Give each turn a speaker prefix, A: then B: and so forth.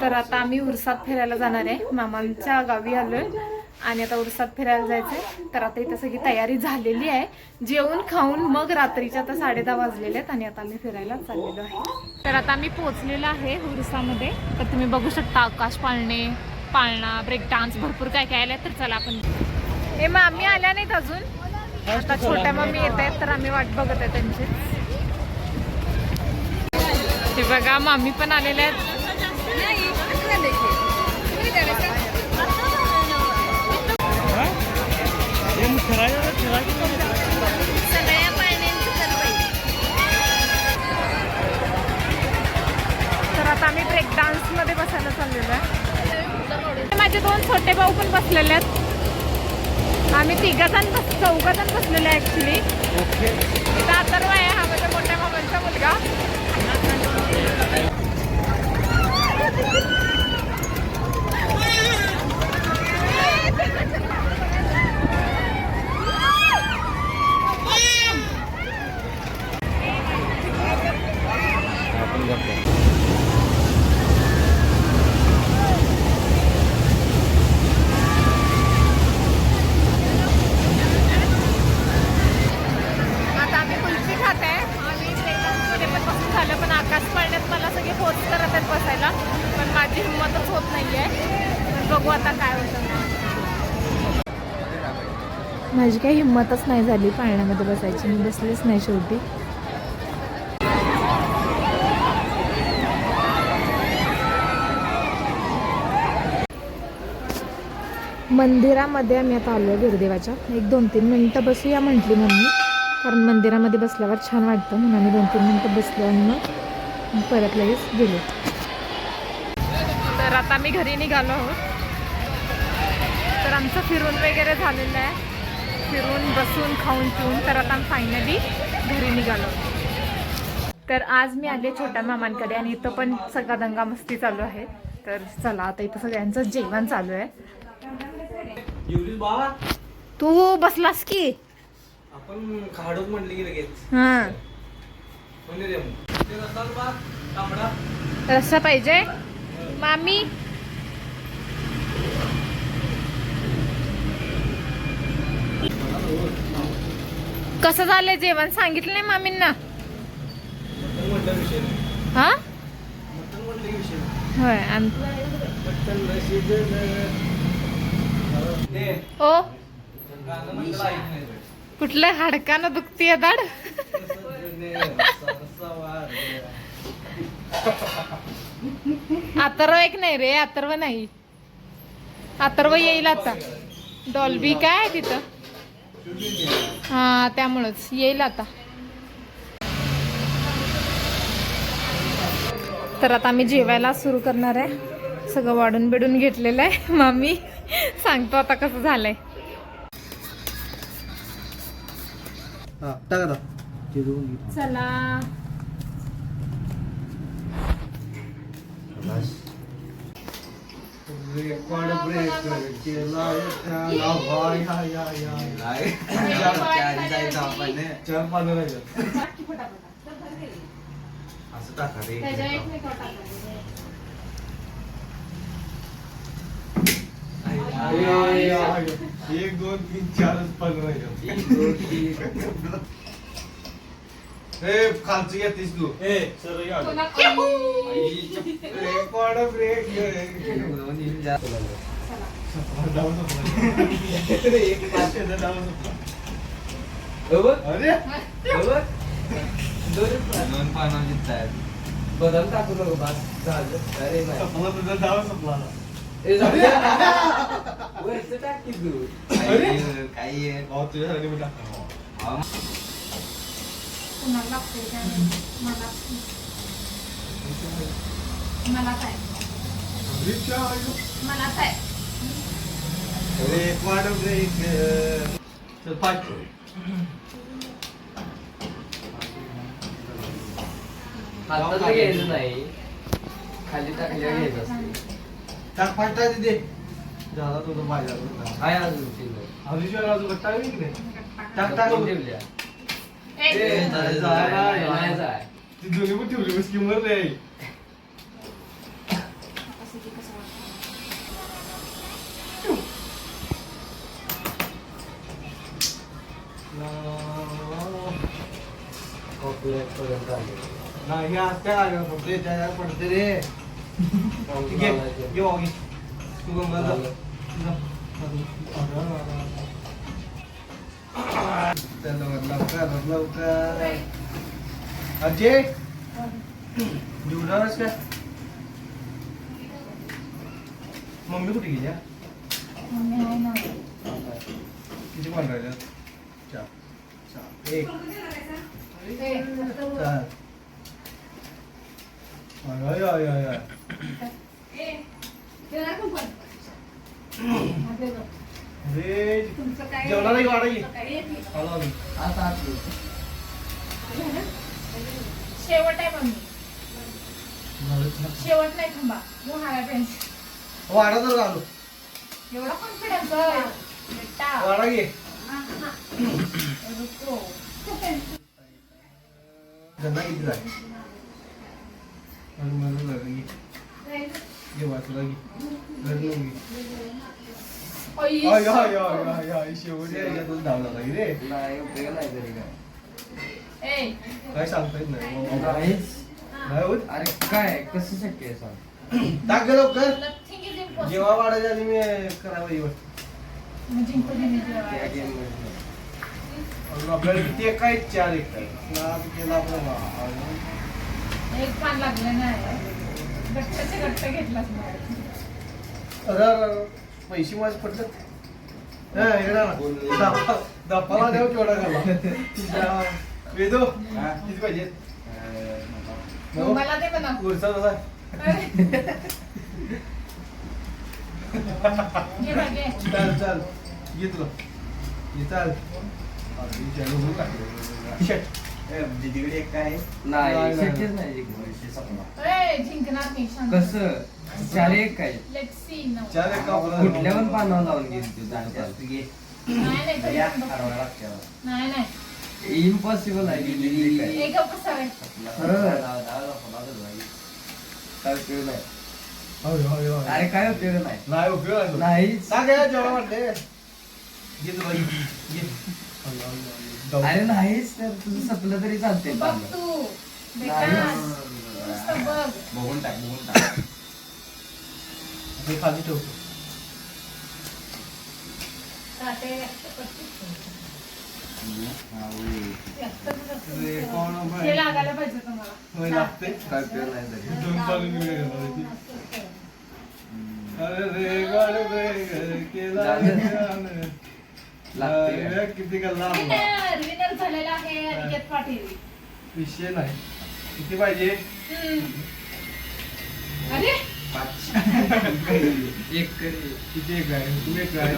A: तर आता आम्ही उरसात फिरायला जाणार आहे. मामांच्या गावी आलोय आणि आता उरसात फिरायला जायचंय. तर आता इथं सगळी तयारी झालेली आहे. जेवण खाऊन मग रात्रीच्या आता साडे दहा वाजलेले आहेत आणि आता आम्ही फिरायला चाललेलो आहे. तर आता आम्ही पोहोचलेलो आहे उरसामध्ये. तर तुम्ही बघू शकता आकाश पाळणे पाळणा ब्रेक डान्स भरपूर काय काय आलंय. तर चला आपण हे मग आम्ही आल्या नाहीत अजून? आता छोट्या मम्मी येत आहेत तर आम्ही वाट बघत आहे त्यांची. ते बघा मामी पण आलेले आहेत. तर आता आम्ही ब्रेक डान्समध्ये बसायला चाललेलो आहे. माझे दोन छोटे भाऊ पण बसलेले आहेत. आम्ही तिघ जण बस चौघ जण बसलेले आहे ऍक्च्युली तर आहे हा माझ्या मोठ्या मामांचा मुलगा. बघू आता काय होतं. माझी काही हिंमतच नाही झाली पाळण्यामध्ये बसायची. मी बसलीच नाही शेवटी. मंदिरामध्ये आम्ही आता आलो आहे गुरुदेवाच्या. एक दोन तीन मिनटं बसूया म्हटली मम्मी. कारण मंदिरामध्ये बसल्यावर छान वाटतं. म्हणून आम्ही दोन तीन मिनटं बसलो आणि मग परत लगेच गेलो. तर आता आम्ही घरी निघालो आहोत. आमचं फिरून वगैरे झालेलं आहे. फिरून बसून खाऊन पिऊन. तर आता आम्ही फायनली घरी निघालो. तर आज मी आले छोट्या मामांकडे आणि इथं पण सगळा दंगा मस्ती चालू आहे. तर चला आता इथं सगळ्यांचं जेवण चालू आहे. तू बसलास की?
B: आपण म्हणली की लगेच.
A: हा. रस्सा पाहिजे. मामी? कसं झालंय जेवण? सांगितलं नाही मामींना. हा? होय ओ? कुठलं हाडकानं दुखतीय दाड अथर्व एक नाही रे अथर्व नाही. अथर्व येईल आता. डॉल्बी काय आहे तिथं? हा त्यामुळंच. येईल आता. तर आता आम्ही जेवायला सुरू करणार आहे. सगळं वाढून बिडून घेतलेलं आहे. मामी सांगतो आता कसं झालंय.
B: हा.
A: चला.
B: रेकॉर्ड ब्रेक केला त्याला हाय या चार पानं
C: असं टाका रे
B: एक दोन तीन चारच पानं राहिल्यात. ए खालची घेतीस तू. ए सर रेकॉर्ड ब्रेक
C: दोन पानं जिंकतायत बदल टाकू नको बस. झालं. अरे नाही
B: डाव संपला.
C: वरचं टाक की तू.
B: अरे?
C: काही काही
B: तुझ्यासाठी मी टाकतो.
C: हा.
A: कुणाला लागते काय मला मला काय मला काय
B: पाच
C: घ्यायचं नाही खाली टाकल्या घ्यायचं
B: टाक पाच टाक तिथे झाला तुझं माझ्या
C: काय अजून शिल्लक
B: अजून टाक टाक टाक दोन्ही पण ठेवली बस किंमत रे
C: Copyright पर्यंत आले.
B: नाही असत्या लागल्या फक्त त्याच्या पडते रे ठीक आहे ये वागी तू गंगा जा चल लवकर लवकर अजय जेवणारच काय मम्मी कुठे गेल्या. किती पान राहिल्या चार. चार. एक. चार. आय आय आय आय अरे
A: तुमचं काय
B: जेवणाला ये, वाढा ये. आलो आम्ही
C: आता आतली.
A: शेवट आहे मम्मी.
B: झालं ना.
A: शेवट नाही थांबा. तू हारा पेन्सिल
B: वाडा तर आलो
A: एवढा कॉन्फिडन्स बेटा.
B: वाडा घे.
A: रुको.
B: धंदा किती आणि मला घे वाचला घे घे
A: आई,
B: आय आय शेवटी याच्यातून धावला होता रे
C: नाही उपयोग नाही तरी काय
A: ए,
B: काय सांगता येत नाही
C: नाहीच.
B: नाही होत
C: अरे काय कसं शक्य आहे सांग
B: टाक गे लवकर जेव्हा वाढायच्या आधी मी करावं ही गोष्ट
C: गेममध्ये
B: अजून आपल्याला किती एक काय चार एक काय नाद केला आपला वा.
A: एक पान लागलं नाही गट्टाचे गट्ट घेतलास मला.
B: अरे अरे, अरे, पैसे माझे हा. दहा- दहापाला देऊ केवढा घाला वेदो
C: हा?
B: किती पाहिजे?
A: मला ते म्हणा.
B: पुढचा तसा
A: घे बा, घे.
B: चाल
C: दीदीकडे एक काय?
B: नाही,
A: जिंकणार.
C: कसं? चार एक काय.
B: चार एक कापला.
C: कुठल्या पण पानावर लावून घेईल तू जास्त घे
A: नाही नाही तरी
C: या,
A: पण बघ.
C: हरवायला लागते मला.
A: नाही नाही
C: इम्पॉसिबल आहे दीदी काय
A: एक गप्प सवय
C: काय उपयोग नाही
B: होय, होय, होय.
C: अरे काय उपयोग नाही
B: नाही उपयोग आहे तो.
C: नाहीच
B: टाक या जेवढा वाटले घे तुला घे. घे. अय्यो, अय्यो, अय्यो. जाऊ.
C: अरे नाहीच तर तुझं सपलं तरी चालते
A: बघ तू बेकार नुसतं बघ
C: बघून टाक बघून टाक
B: हे खाली ठेवतो.
A: लागायला पाहिजे तुम्हाला.
B: लागते? किती
A: विनर झालेला आहे अनिकेत पाटील.
B: विषय नाही. किती पाहिजे.
A: अरे
C: पाच एक
B: किती एक आहे तू एक आहे